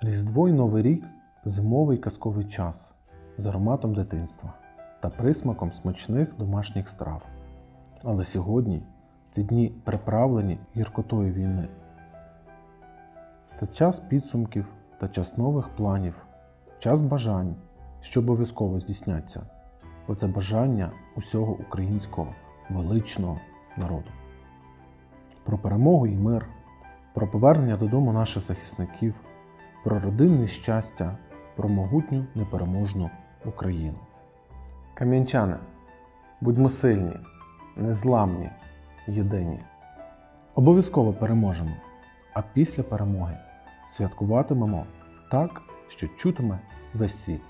Різдво й Новий рік зимовий казковий час з ароматом дитинства та присмаком смачних домашніх страв. Але сьогодні ці дні приправлені гіркотою війни. Це час підсумків та час нових планів, час бажань, що обов'язково здійсняться, бо це бажання усього українського величного народу. Про перемогу і мир, про повернення додому наших захисників, про родинне щастя, про могутню непереможну Україну. Кам'янчани, будьмо сильні, незламні, єдині. Обов'язково переможемо, а після перемоги святкуватимемо так, що чутиме весь світ.